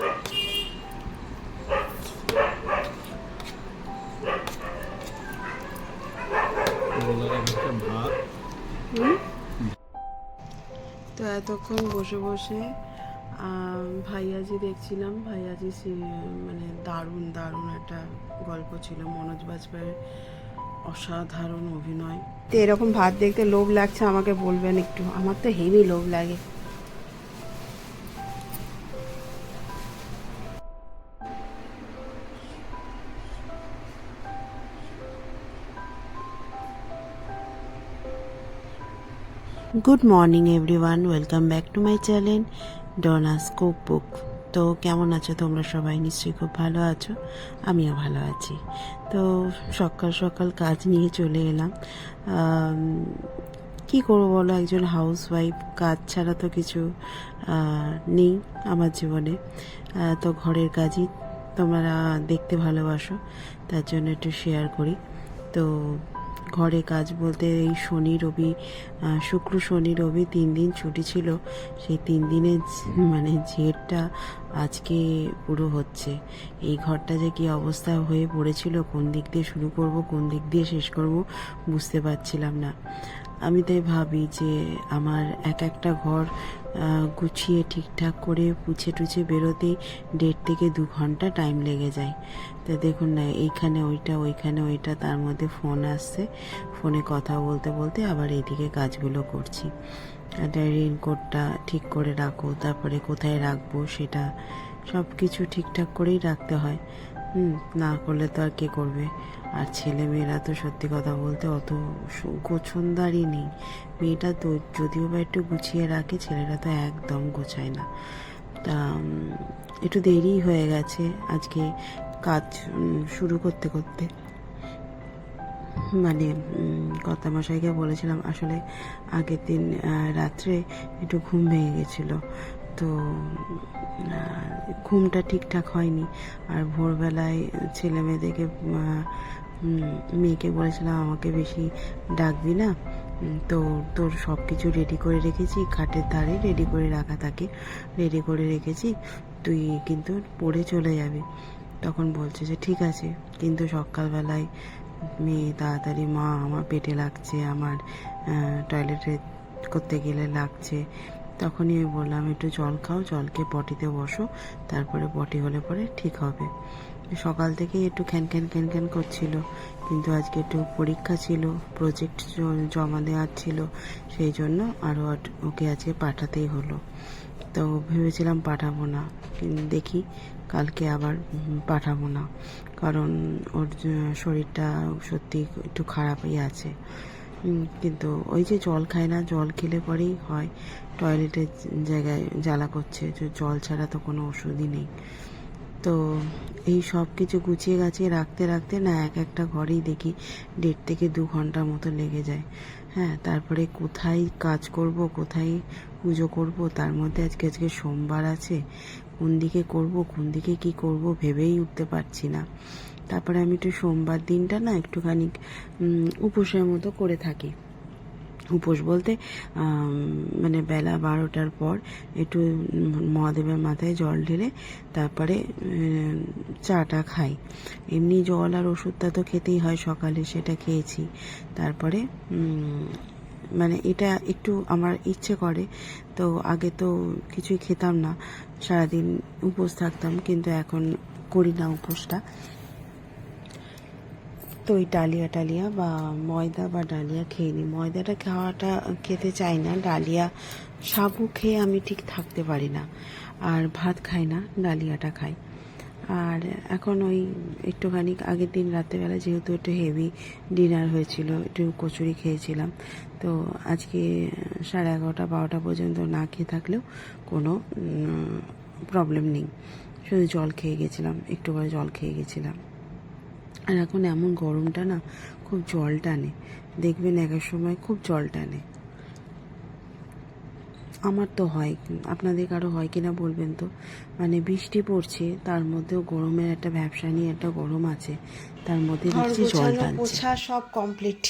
তো এতক্ষণ বসে বসে ভাইয়াজি দেখছিলাম। ভাইয়াজি মানে দারুণ দারুণ একটা গল্প ছিল। মনোজ বাজপেয়ীর অসাধারণ অভিনয়। তো এরকম ভাত দেখতে লোভ লাগছে, আমাকে বলবেন একটু। আমার তো হেভি লোভ লাগে। Good morning everyone welcome back to my channel Dona's cook book তো কেমন আছো তোমরা সবাই? নিশ্চয়ই খুব ভালো আছো। আমিও ভালো আছি। তো সকাল সকাল কাজ নিয়ে চলে এলাম। কি করব বলো? একজন হাউস ওয়াইফ কাজ ছাড়া তো কিছু নেই আমার জীবনে। তো ঘরের কাজই তোমরা দেখতে ভালোবাসো, তার জন্য একটু শেয়ার করি। তো ঘরে কাজ বলতে এই শনি, রবি শুক্র, শনি, রবি তিন দিন ছুটি ছিল। সেই তিন দিনের মানে জেরটা আজকে পুরো হচ্ছে। এই ঘরটা যে কি অবস্থা হয়ে পড়েছিল, কোন দিক দিয়ে শুরু করব, কোন দিক দিয়ে শেষ করব বুঝতে পারছিলাম না। আমি তাই ভাবি যে আমার এক একটা ঘর গুছিয়ে ঠিকঠাক করে পুছে টুছে বেরোতেই দেড় থেকে দু ঘণ্টা টাইম লেগে যায়। তো দেখুন না, এইখানে ওইটা, ওইখানে ওইটা, তার মধ্যে ফোন আসছে। ফোনে কথা বলতে বলতে আবার এইদিকে কাজগুলো করছি। একটা রেনকোটটা ঠিক করে রাখো, তারপরে কোথায় রাখব সেটা সব কিছু ঠিকঠাক করেই রাখতে হয়। হুম, না করলে তো আর কে করবে? আর ছেলে মেয়েরা তো সত্যি কথা বলতে অত গোছনদারই নেই। মেয়েটা তো যদিও বা একটু গুছিয়ে রাখে, ছেলেরা তো একদম গোছায় না। তা একটু দেরি হয়ে গেছে আজকে কাজ শুরু করতে করতে। মানে কর্তা মশাইকে বলেছিলাম আসলে আগের দিন রাত্রে একটু ঘুম ভেঙে গেছিল। তো ঘুমটা ঠিকঠাক হয়নি। আর ভোরবেলায় ছেলে মেয়েদেরকে মেয়েকে বলেছিলাম, আমাকে বেশি ডাকবি না। তো তোর সব কিছু রেডি করে রেখেছি, খাটের ধারে রেডি করে রাখা থাকে রেডি করে রেখেছি, তুই কিন্তু পড়ে চলে যাবি। তখন বলছে যে, ঠিক আছে। কিন্তু সকালবেলায় মেয়ে তাড়াতাড়ি, মা, আমার পেটে লাগছে, আমার টয়লেটে করতে গেলে লাগছে। তখনই আমি বললাম, একটু জল খাও, জলকে পটিতে বসো, তারপরে পটি হলে পরে ঠিক হবে। সকাল থেকেই একটু খ্যান খ্যান খ্যান খ্যান করছিল। কিন্তু আজকে একটু পরীক্ষা ছিল প্রজেক্ট জমা দেওয়ার ছিল, সেই জন্য আরও ওকে আজকে পাঠাতেই হলো। তো ভেবেছিলাম পাঠাবো না দেখি কালকে আবার পাঠাবো না, কারণ ওর শরীরটা সত্যি একটু খারাপই আছে। কিন্তু ওই যে জল খায় না, জল খেলে পরেই হয় টয়লেটের জায়গায় জ্বালা করছে জল ছাড়া তো কোনো ওষুধই নেই। তো এই সব কিছু গুছিয়ে গাছিয়ে রাখতে রাখতে না এক একটা ঘরেই দেখি দেড় থেকে দু ঘণ্টার মতো লেগে যায়। হ্যাঁ তারপরে কোথায় কাজ করব, কোথায় পুজো করব, তার মধ্যে আজকে আজকে সোমবার আছে, কোন দিকে করব, কোন দিকে কি করব ভেবেই উঠতে পারছি না। তারপরে আমি একটু সোমবার দিনটা না একটুখানি উপোসের মতো করে থাকি। উপোস বলতে মানে বেলা বারোটার পর একটু মহাদেবের মাথায় জল ঢেলে তারপরে চাটা খাই। এমনি জল আর ওষুধটা তো খেতেই হয় সকালে, সেটা খেয়েছি। তারপরে মানে এটা একটু আমার ইচ্ছে করে, তো আগে তো কিছুই খেতাম না, সারাদিন উপোস থাকতাম, কিন্তু এখন করি না উপোসটা। তো ওই ডালিয়া টালিয়া বা ময়দা বা ডালিয়া খেয়ে নিই ময়দাটা খাওয়াটা খেতে চাই না, ডালিয়া সাবু খেয়ে আমি ঠিক থাকতে পারি না আর ভাত খাই না, ডালিয়াটা খাই। আর এখন ওই একটুখানি আগের দিন রাত্রেবেলা যেহেতু একটু হেভি ডিনার হয়েছিল, একটু কচুরি খেয়েছিলাম, তো আজকে সাড়ে এগারোটা, বারোটা পর্যন্ত না খেয়ে থাকলেও কোনো প্রবলেম নেই। শুধু জল খেয়ে গেছিলাম, একটু করে জল খেয়ে গেছিলাম। আর এখন এমন গরমটা না খুব জল টানে। দেখবেন এক সময় খুব জল টানে। আমার তো হয় আপনাদের কারও হয় কিনা বলবেন তো? মানে বৃষ্টি পড়ছে তার মধ্যেও গরমের একটা ব্যবসা নিয়ে একটা গরম আছে তার মধ্যে দেখছি জল পোছা সব কমপ্লিট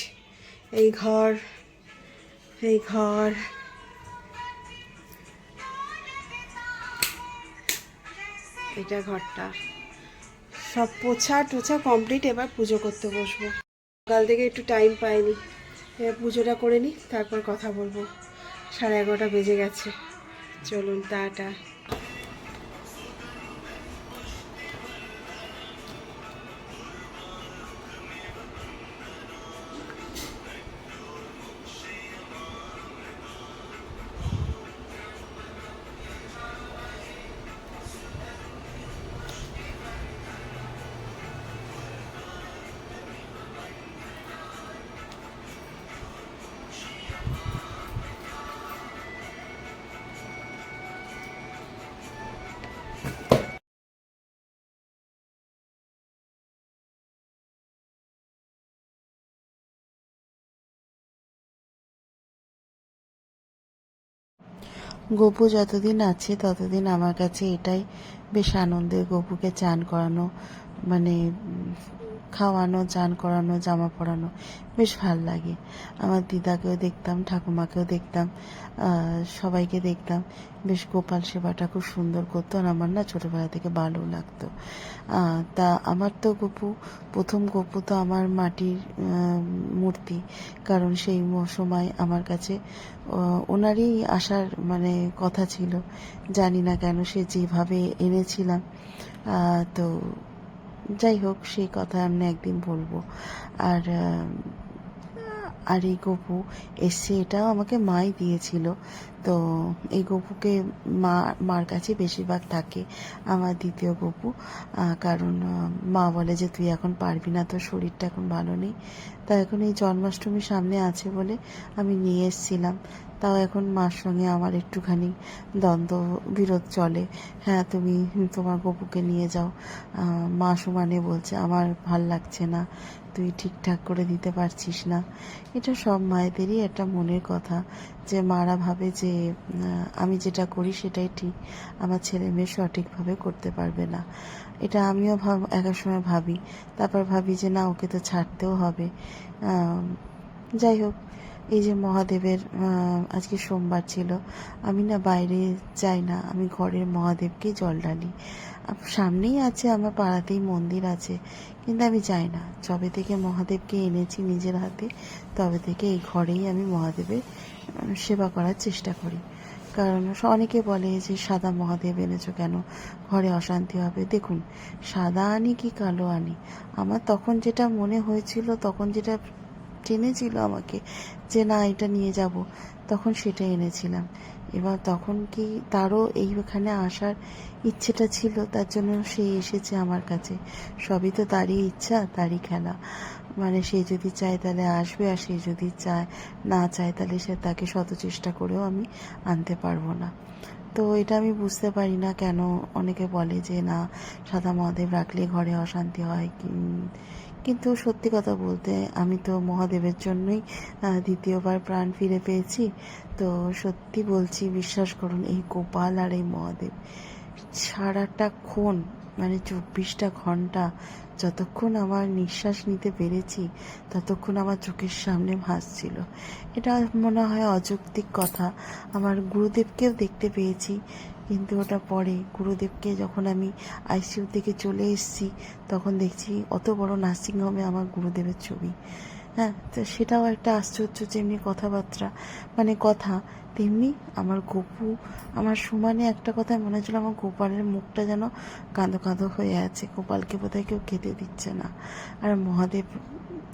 এই ঘর এই ঘর। এটা ঘরটা। সব পোছা টোছা কমপ্লিট এবার পুজো করতে বসবো। সকাল থেকে একটু টাইম পাইনি। এবার পুজোটা করে নিই তারপর কথা বলব। সাড়ে এগারোটা বেজে গেছে। চলুন, টাটা। গপু যতদিন আছে ততদিন আমার কাছে এটাই বেশ আনন্দের। গপুকে চান করানো মানে খাওয়ানো, চান করানো, জামা পরানো, বেশ ভালো লাগে। আমার দিদাকেও দেখতাম, ঠাকুমাকেও দেখতাম সবাইকে দেখতাম। বেশ গোপাল সেবাটা খুব সুন্দর করতো আর আমার না ছোটোবেলা থেকে ভালো লাগতো। তা আমার তো গপু, প্রথম গপু তো আমার মাটির মূর্তি। কারণ সেই সময় আমার কাছে ওনারই আসার মানে কথা ছিল। জানি না কেন সে যেভাবে এনেছিলাম তো যাই হোক, সেই কথা আমি একদিন বলব। আর আর এই গপু এসছে, এটাও আমাকে মাই দিয়েছিল। তো এই গপুকে মা, মার কাছে বেশিরভাগ থাকে, আমার দ্বিতীয় গপু। কারণ মা বলে যে, তুই এখন পারবি না, তোর শরীরটা এখন ভালো নেই। তা এখন এই জন্মাষ্টমী সামনে আছে বলে আমি নিয়ে এসেছিলাম। তাও এখন মার সঙ্গে আমার একটুখানি দ্বন্দ্ব বিরোধ চলে। হ্যাঁ তুমি তোমার গপুকে নিয়ে যাও। মা সমানে বলছে, আমার ভালো লাগছে না, তুই ঠিকঠাক করে দিতে পারছিস না। এটা সব মায়েদেরই একটা মনের কথা। যে মারা ভাবে যে আমি যেটা করি সেটাই ঠিক। আমার ছেলে মেয়ে সঠিকভাবে করতে পারবে না। এটা আমিও ভাব এক সময় ভাবি। তারপর ভাবি যে, না, ওকে তো ছাড়তেও হবে। যাই হোক, এই যে মহাদেবের আজকে সোমবার ছিল, আমি না বাইরে যাই না। আমি ঘরের মহাদেবকে জল আপ- সামনেই আছে আমার পাড়াতেই মন্দির আছে, কিন্তু আমি যাই না। যবে থেকে মহাদেবকে এনেছি নিজের হাতে, তবে থেকে এই ঘরেই আমি মহাদেবের সেবা করার চেষ্টা করি। কারণ অনেকে বলে যে, সাদা মহাদেব এনেছো কেন? ঘরে অশান্তি হবে। দেখুন, সাদা আনি কি কালো আনি? আমার তখন যেটা মনে হয়েছিল, তখন যেটা টেনেছিল আমাকে, যে না, এটা নিয়ে যাব, তখন সেটা এনেছিলাম। এবার তখন কি তারও এইখানে আসার ইচ্ছেটা ছিল, তার জন্য সে এসেছে আমার কাছে। সবই তো তারই ইচ্ছা, তারই খেলা। মানে সে যদি চায় তাহলে আসবে, আর সে যদি চায়, না চায় তাহলে সে তাকে শত চেষ্টা করেও আমি আনতে পারব না। তো এটা আমি বুঝতে পারি না কেন অনেকে বলে যে, না, সাদা মহাদেব রাখলে ঘরে অশান্তি হয়। কিন্তু সত্যি কথা বলতে আমি তো মহাদেবের জন্যই দ্বিতীয়বার প্রাণ ফিরে পেয়েছি। তো সত্যি বলছি, বিশ্বাস করুন, এই গোপাল আর এই মহাদেব সারাটা ক্ষণ মানে চব্বিশটা ঘণ্টা যতক্ষণ আমার নিঃশ্বাস নিতে পেরেছি, ততক্ষণ আমার চোখের সামনে ভাসছিল। এটা মনে হয় অযৌক্তিক কথা। আমার গুরুদেবকেও দেখতে পেয়েছি, কিন্তু ওটা পরে গুরুদেবকে যখন আমি আইসিইউ থেকে চলে এসেছি, তখন দেখছি অত বড় নার্সিংহোমে আমার গুরুদেবের ছবি। হ্যাঁ তো সেটাও একটা আশ্চর্য যেমনি কথাবার্তা। মানে কথা, তেমনি আমার গপু, আমার সমানে একটা কথা মনে হচ্ছিল আমার গোপালের মুখটা যেন কাঁদো কাঁদো হয়ে আছে। গোপালকে বোধহয় কেউ খেতে দিচ্ছে না। আর মহাদেব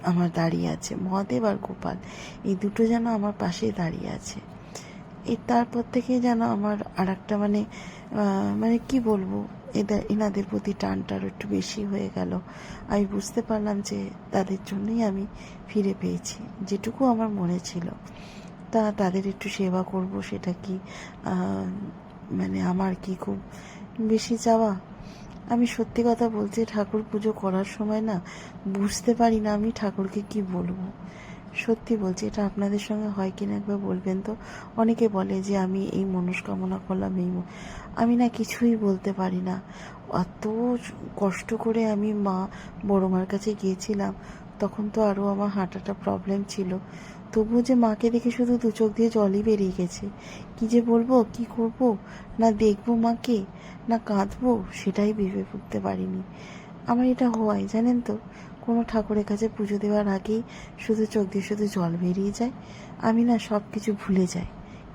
আমার দাঁড়িয়ে আছে। মহাদেব আর গোপাল, এই দুটো যেন আমার পাশেই দাঁড়িয়ে আছে। এই তারপর থেকে যেন আমার আর একটা মানে মানে কি বলব? এদের এনাদের প্রতি টানটা একটু বেশি হয়ে গেল। আমি বুঝতে পারলাম যে তাদের জন্যই আমি ফিরে পেয়েছি, যেটুকু আমার মনে ছিল। তা তাদের একটু সেবা করব, সেটা কি মানে আমার কি খুব বেশি চাওয়া? আমি সত্যি কথা বলছি ঠাকুর পুজো করার সময় না বুঝতে পারি না আমি ঠাকুরকে কি বলব। সত্যি বলছি, এটা আপনাদের সঙ্গে হয় কিনা একবার বলবেন তো? অনেকে বলে যে আমি এই মনস্কামনা করলাম, এই আমি না কিছুই বলতে পারি না। এত কষ্ট করে আমি মা বড় মার কাছে গিয়েছিলাম, তখন তো আরও আমার হাঁটাটা প্রবলেম ছিল। তবুও যে মাকে দেখে শুধু দু চোখ দিয়ে জলই বেরিয়ে গেছে। কি যে বলব, কি করব? না দেখব মাকে, না কাঁদবো, সেটাই ভেবে উঠতে পারিনি। আমার এটা হয়, জানেন তো? কোনো ঠাকুরের কাছে পুজো দেওয়ার আগেই শুধু চোখ দিয়ে শুধু জল বেরিয়ে যায়। আমি না সব কিছু ভুলে যাই।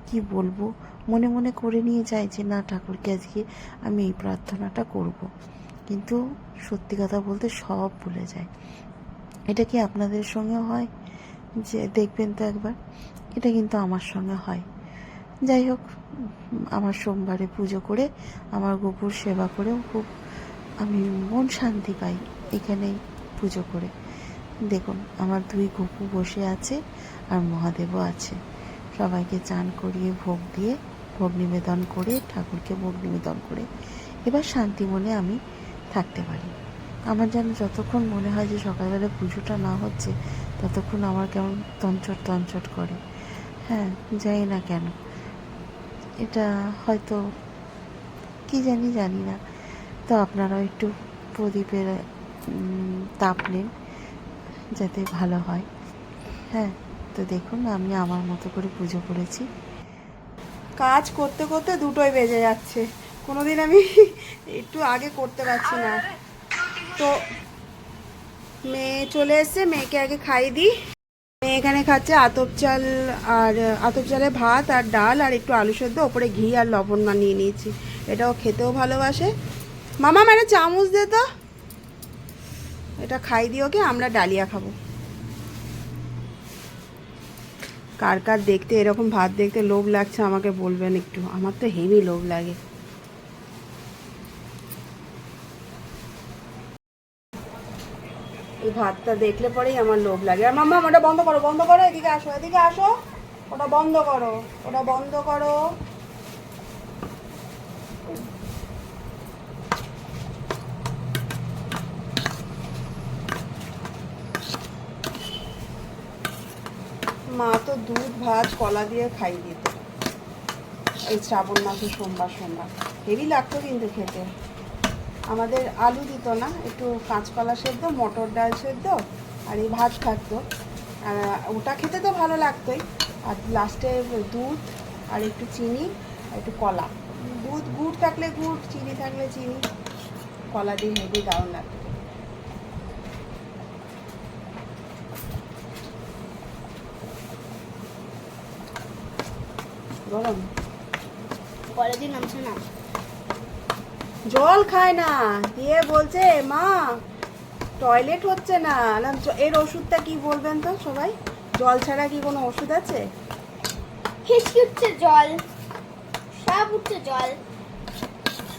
কি বলব? মনে মনে করে নিয়ে যাই যে, না, ঠাকুরকে আজকে আমি এই প্রার্থনাটা করব। কিন্তু সত্যি কথা বলতে সব ভুলে যায় এটা কি আপনাদের সঙ্গে হয়? যে, দেখবেন তো একবার। এটা কিন্তু আমার সঙ্গে হয়। যাই হোক, আমার সোমবারে পুজো করে, আমার গোপুর সেবা করেও খুব আমি মন শান্তি পাই। এখানেই পুজো করে। দেখুন, আমার দুই গপু বসে আছে আর মহাদেবও আছে। সবাইকে চান করিয়ে ভোগ দিয়ে ভোগ নিবেদন করে, ঠাকুরকে ভোগ নিবেদন করে এবার শান্তি মনে আমি থাকতে পারি। আমার যেন যতক্ষণ মনে হয় যে সকালবেলা পুজোটা না হচ্ছে, ততক্ষণ আমার কেমন তঞ্চট তঞ্চট করে। হ্যাঁ জানি না কেন, এটা হয়তো, কি জানি জানি না। তো আপনারাও একটু প্রদীপের তাপ নিন যাতে ভালো হয়। হ্যাঁ তো দেখুন, আমি আমার মতো করে পুজো করেছি। কাজ করতে করতে দুটোই বেজে যাচ্ছে। কোনোদিন আমি একটু আগে করতে পারছি না। তো মেয়ে চলে এসছে, মেয়েকে আগে খাই দিই। মেয়ে এখানে খাচ্ছে আতপ চাল আর, আতপ চালে ভাত আর ডাল আর একটু আলু সেদ্ধ, ওপরে ঘি আর লবণ মানিয়ে নিয়েছি। এটাও খেতেও ভালোবাসে। মামা মানে চামচ দে তো। এটা খাই দিই ওকে আমরা ডালিয়া খাব। কার কার দেখতে এরকম ভাত দেখতে লোভ লাগছে আমাকে বলবেন একটু। আমার তো হেভি লোভ লাগে। এই ভাতটা দেখলে পরেই আমার লোভ লাগে। আর মাম্মা, ওটা বন্ধ করো বন্ধ করো, এদিকে আসো এদিকে আসো। ওটা বন্ধ করো, ওটা বন্ধ করো মা তো দুধ, ভাত, কলা দিয়ে খাই দিত। এই শ্রাবণ মাসে সোমবার সোমবার। হেভি লাগতো কিন্তু খেতে। আমাদের আলু দিত না, একটু কাঁচকলা সেদ্ধ, মটর ডাল সেদ্ধ, আর এই ভাত থাকতো। ওটা খেতে তো ভালো লাগতোই। আর লাস্টে দুধ, আর একটু চিনি, আর একটু কলা। দুধ, গুড় থাকলে গুড়, চিনি থাকলে চিনি। কলা দিয়ে হেভি দারুণ লাগতো। গরম। কলেজে নামছে না। জল খায় না। দিয়ে বলছে? মা টয়লেট হচ্ছে না। এর ওষুধটা কি বলবেন তো সবাই? জল ছাড়া কি কোনো ওষুধ আছে? হিসকি উঠছে জল। সব উঠছে জল।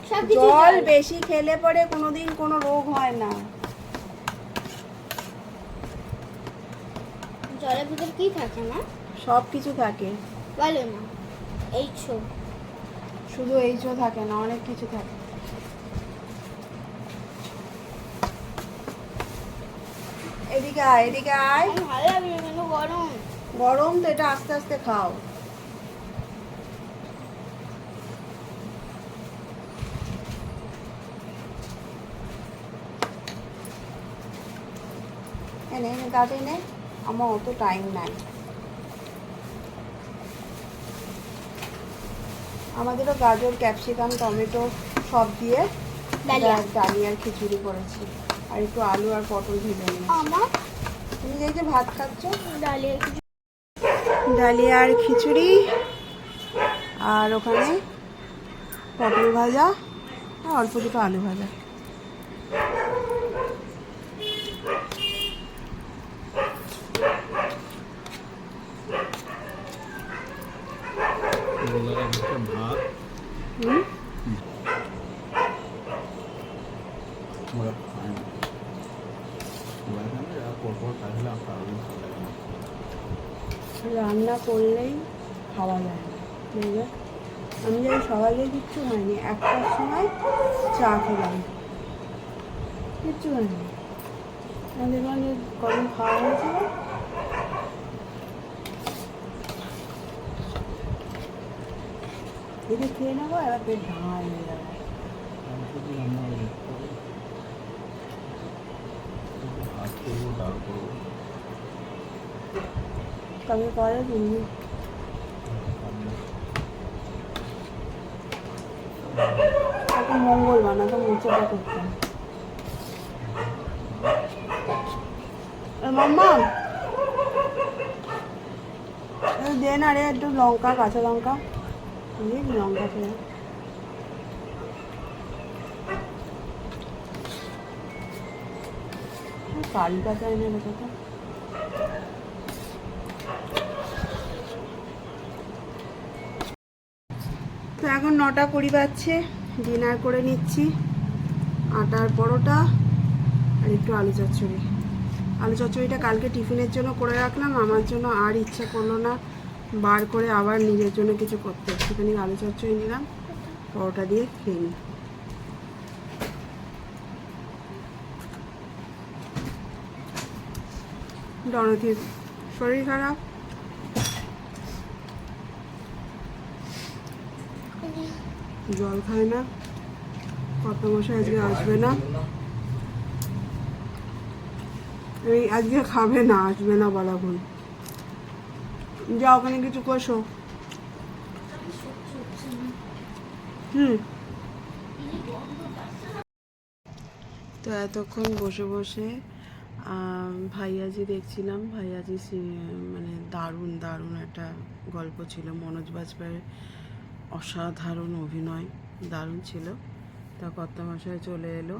জল। জল বেশি খেলে পরে কোনোদিন কোনো রোগ হয় না। জলের ভিতর কি থাকে না সব কিছু থাকে। বলো না এই ছো শুধু এইচও থাকে না অনেক কিছু থাকে। এদিকে আয় এদিকে আয়। ভালো লাগে কিন্তু গরম। গরম তো এটা আস্তে আস্তে খাও। এনে এনে তাতে নে। আমার অত টাইম নাই। আমাদেরও গাজর ক্যাপসিকাম টমেটো সব দিয়ে ডালিয়ার খিচুড়ি করেছি। আর একটু আলু আর পটল ভেজে নিয়ে আমার? তুমি যে এই যে ভাত খাচ্ছ? ডালিয়া ডালিয়ার খিচুড়ি। আর ওখানে পটল ভাজা আর অল্প দুটো আলু ভাজা গোলার একটা ভাত হুম ওরা খায় না ওরা খায় না এরা পরপর খাইলে আপনার আরও ভালো লাগে না রান্না করলেই খাওয়া যায় না আমি জানি সকালে কিচ্ছু হয়নি একটার সময় চা খেলাম। কিচ্ছু হয়নি আমাদের গরম খাওয়া হয়েছিল এটা খেয়ে নেব, এবার পেট ভাঙা হয়ে যাবে। রান্না করে। এখন মঙ্গলবার, না তো মোচাটা করতাম মাম্মা দে না রে, একটু লঙ্কা, কাঁচা লঙ্কা। লঙ্কা তো এখন নটা কুড়ি বাজছে, ডিনার করে নিচ্ছি, আটার পরোটা আর একটু আলু চচ্চড়ি। আলু চচ্চড়িটা কালকে টিফিনের জন্য করে রাখলাম, আমার জন্য আর ইচ্ছা করল না। বার করে আবার নিজের জন্য কিছু করতে একটুখানি আলু চচ্চড়ি নিলাম, পরোটা দিয়ে খেয়ে নিই। ডরথির শরীর খারাপ। জল খায় না। কত মশাই আজকে আসবে না। এই আজকে খাবে না, আসবে না বলাগুন যা ওখানে কিছু কষো। হুম। তো এতক্ষণ বসে বসে ভাইয়াজি দেখছিলাম। ভাইয়াজি মানে দারুণ দারুণ একটা গল্প ছিল। মনোজ বাজপেয়ীর অসাধারণ অভিনয়, দারুণ ছিল। তা কর্তামশাই চলে এলো।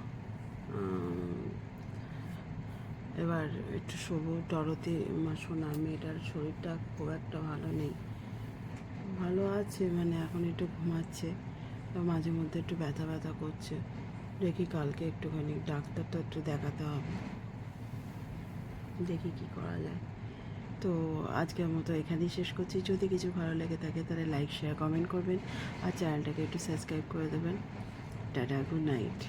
এবার একটু সবু ডরতে সোনার মেয়েটার শরীরটা খুব একটা ভালো নেই। ভালো আছে মানে এখন একটু ঘুমাচ্ছে মাঝে মধ্যে একটু ব্যথা ব্যথা করছে। দেখি কালকে একটুখানি ডাক্তারটা একটু দেখাতে হবে। দেখি কি করা যায়। তো আজকের মতো এখানেই শেষ করছি। যদি কিছু ভালো লেগে থাকে তাহলে লাইক শেয়ার কমেন্ট করবেন। আর চ্যানেলটাকে একটু সাবস্ক্রাইব করে দেবেন। Tata good night